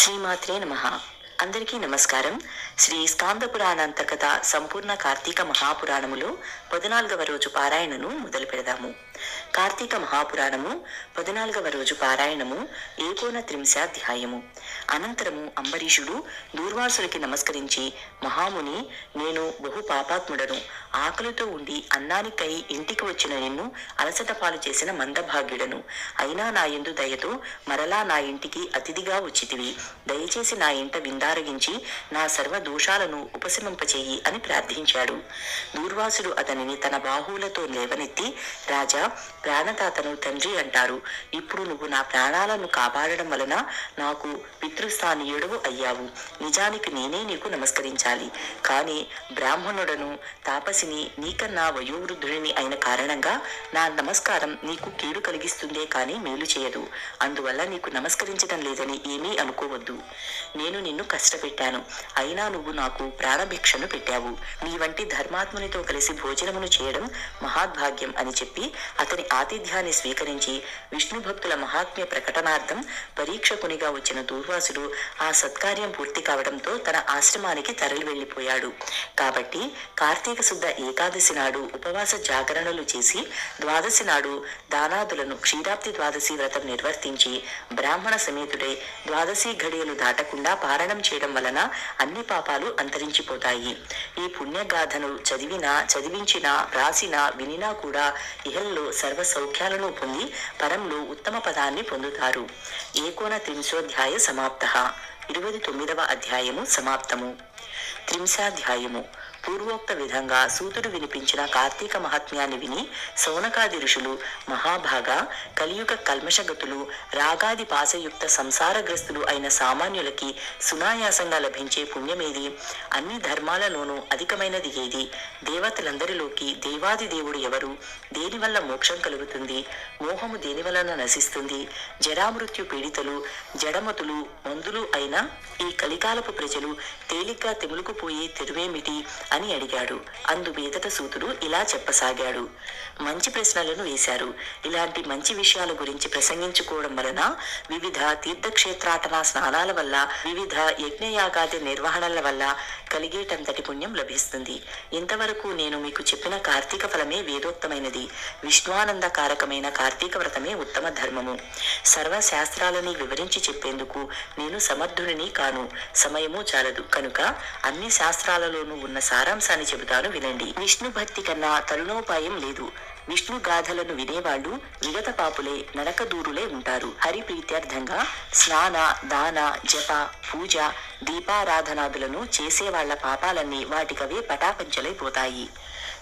శ్రీమాత్రే నమ. అందరికీ నమస్కారం. శ్రీ స్కాంద పురాణాంతర్గత సంపూర్ణ కార్తీక మహాపురాణములో పద్నాలుగవ రోజు పారాయణను మొదలు పెడదాము కార్తీక మహాపురాణము పద్నాలుగవ రోజు పారాయణము ఏకోన త్రింశాధ్యాయము అనంతరము అంబరీషుడు దూర్వాసులకి నమస్కరించి మహాముని నేను బహు పాపాత్ముడను. ఆకలితో ఉండి అన్నానికై ఇంటికి వచ్చిన నిన్ను అలసట పాలు చేసిన మందభాగ్యుడను. అయినా నా ఎందు దయతో మరలా నా ఇంటికి అతిథిగా వచ్చితివి. దయచేసి నా ఇంట విందారగించి నా సర్వ దోషాలను ఉపశమింపచేయి అని ప్రార్థించాడు. దూర్వాసుడు అతనిని తన బాహువులతో లేవనెత్తి రాజా ప్రాణదాతను తండ్రి అంటారు. ఇప్పుడు నువ్వు నా ప్రాణాలను కాపాడడం వలన నాకు పితృస్థానీయుడవు అయ్యావు. నిజానికి నేనే నీకు నమస్కరించాలి. కానీ బ్రాహ్మణుడను తాపసిని నీకన్నా వయోవృద్ధుడిని అయిన కారణంగా నా నమస్కారం నీకు కీడు కలిగిస్తుందే కానీ మేలు చేయదు. అందువల్ల నీకు నమస్కరించడం లేదని ఏమీ అనుకోవద్దు. నేను నిన్ను కష్టపెట్టాను. అయినా నువ్వు నాకు ప్రాణభిక్షను పెట్టావు. నీ వంటి ధర్మాత్మునితో కలిసి భోజనమును చేయడం మహాద్భాగ్యం అని చెప్పి అతని ఆతిథ్యాన్ని స్వీకరించి విష్ణు భక్తుల మహాత్మ్య ప్రకటనార్థం పరీక్షకునిగా వచ్చిన దూర్వాసుడు ఆ సత్కార్యం పూర్తి కావడంతో తన ఆశ్రమానికి తరలి వెళ్ళిపోయాడు కాబట్టి కార్తీక శుద్ధ ఏకాదశి నాడు ఉపవాస జాగరణలు చేసి ద్వాదశి నాడు దానాదులను క్షీరాప్తి ద్వాదశి వ్రతం నిర్వర్తించి బ్రాహ్మణ సమేతుడే ద్వాదశి ఘడియలు దాటకుండా పారణం చేయడం వలన అన్ని పాపాలు అంతరించిపోతాయి. ఈ పుణ్యగాథను చదివినా చదివించినా రాసినా వినినా కూడా ఇహల్లో సర్వ సౌఖ్యాలను పొంది పరంలో ఉత్తమ పదాన్ని పొందుతారు. ఏకోన త్రింశోధ్యాయ సమాప్త. ఇరవై తొమ్మిదవ అధ్యాయము సమాప్తము. త్రింశాధ్యాయము. పూర్వోక్త విధంగా సూతుడు వినిపించిన కార్తీక మహాత్మ్యాన్ని విని సౌనకాది ఋషులు మహాభాగ కలియుగ కల్మషగతులు రాగాది పాసయుక్త సంసారగ్రస్తులు అయిన సామాన్యులకి సునాయాసంగా లభించే పుణ్యమేది? అన్ని ధర్మాలలోనూ అధికమైనది ఏది? దేవతలందరిలోకి దేవాది దేవుడు ఎవరు? దేనివల్ల మోక్షం కలుగుతుంది? మోహము దేనివలన నశిస్తుంది? జరామృత్యు పీడితులు జడమతులు మందులు అయిన ఈ కలికాలపు ప్రజలు తేలిగ్గా తెములుకుపోయే తెరువేమిటి అని అడిగాడు. అందు మీదట సూతుడు ఇలా చెప్పసాగాడు. మంచి ప్రశ్నలను వేశారు. ఇలాంటి మంచి విషయాల గురించి ప్రసంగించుకోవడం వలన వివిధ తీర్థక్షేత్రాటన స్నానాల వల్ల వివిధ యజ్ఞయాగాది నిర్వహణల వల్ల కలిగేటంతటి పుణ్యం లభిస్తుంది. ఇంతవరకు నేను మీకు చెప్పిన కార్తీక ఫలమే వేదోక్తమైనది. విష్ణువానందకారకమైన కార్తీక వ్రతమే ఉత్తమ ధర్మము. సర్వ శాస్త్రాలని వివరించి చెప్పేందుకు నేను సమర్థుడిని కాను. సమయము చాలదు. కనుక అన్ని శాస్త్రాలలోనూ ఉన్న సారాంశాన్ని చెబుతాను వినండి. విష్ణు భక్తి కన్నా తరుణోపాయం లేదు. విష్ణుగాథలను వినేవాళ్ళు విగత పాపులే నరక దూరులే ఉంటారు. హరి ప్రీత్యర్థంగా స్నాన దాన జప పూజ దీపారాధనాదులను చేసేవాళ్ళ పాపాలన్నీ వాటికవే పటాపంచలైపోతాయి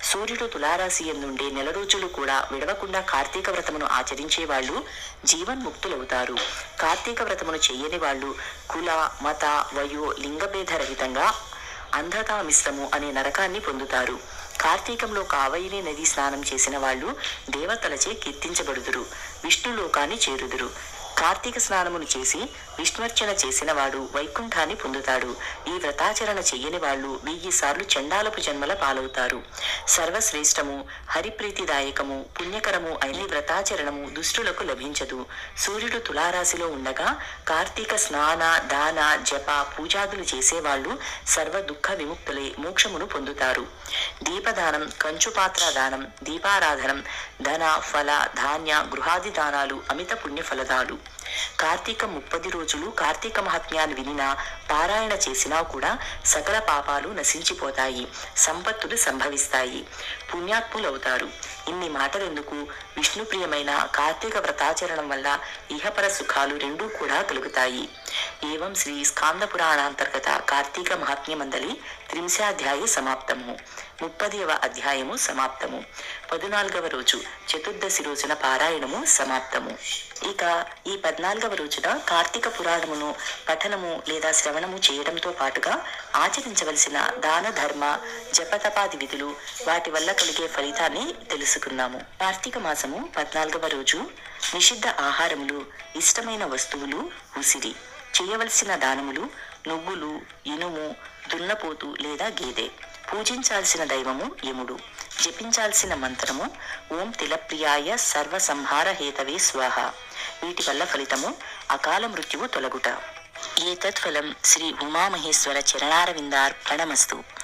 సూర్యుడు తులారాశి ఎందుండే నెల రోజులు కూడా విడవకుండా కార్తీక వ్రతమును ఆచరించే వాళ్ళు జీవన్ముక్తులవుతారు. కార్తీక వ్రతమును చేయని వాళ్ళు కుల మత వయో లింగభేద రహితంగా అంధతా మిశ్రము అనే నరకాన్ని పొందుతారు. కార్తీకంలో కావయిని నది స్నానం చేసిన వాళ్ళు దేవతలచే కీర్తించబడుదురు విష్ణులోకాన్ని చేరుదురు. కార్తీక స్నానమును చేసి విష్ణువర్చన చేసిన వాడు వైకుంఠాన్ని పొందుతాడు. ఈ వ్రతాచరణ చెయ్యని వాళ్ళు వెయ్యి సార్లు చండాలపు జన్మల పాలవుతారు. సర్వశ్రేష్టము హరిప్రీతిదాయకము పుణ్యకరము అయిన వ్రతాచరణము దుష్టులకు లభించదు. సూర్యుడు తులారాశిలో ఉండగా కార్తీక స్నాన దాన జప పూజాదులు చేసేవాళ్ళు సర్వ దుఃఖ విముక్తులై మోక్షమును పొందుతారు. దీపదానం కంచుపాత్ర దానం దీపారాధనం ధన ఫల ధాన్య గృహాది దానాలు అమిత పుణ్య ఫలదాలు కార్తీక ముప్పది రోజులు కార్తీక మహాత్మ్యాన్ని వినినా పారాయణ చేసినా కూడా సకల పాపాలు నశించిపోతాయి సంపత్తులు సంభవిస్తాయి. పుణ్యాత్ములవుతారు. ఇన్ని మాటలెందుకు? విష్ణుప్రియమైన కార్తీక వ్రతాచరణం వల్ల ఇహపర సుఖాలు రెండూ కూడా కలుగుతాయి ఏవం శ్రీ స్కాంద పురాణాంతర్గత కార్తీక మహాత్మ్యమందలి త్రింశాధ్యాయ సమాప్తము ముప్పదవ అధ్యాయము సమాప్తము పదునాలుగవ రోజు చతుర్దశి రోజున పారాయణము సమాప్తము ఇక ఈ పద్నాలుగవ రోజున కార్తీక పురాణమును పఠనము లేదా శ్రవణము చేయడంతో పాటుగా ఆచరించవలసిన దాన ధర్మ జపతపాది విధులు వాటి వల్ల కలిగే ఫలితాన్ని తెలుసుకుందాము కార్తీక మాసము పద్నాలుగవ రోజు నిషిద్ధ ఆహారములు ఇష్టమైన వస్తువులు ఉసిరి చేయవలసిన దానములు నువ్వులు ఇనుము దున్నపోతు లేదా గేదె. పూజించాల్సిన దైవము యముడు. జపించాల్సిన మంత్రము ఓం తిలప్రియాయ సర్వ సంహార హేతవే స్వాహ. వీటి వల్ల ఫలితము అకాల మృత్యువు తొలగుట. ఏతత్ఫలం శ్రీ ఉమామహేశ్వర చరణారవిందార్పణమస్తు.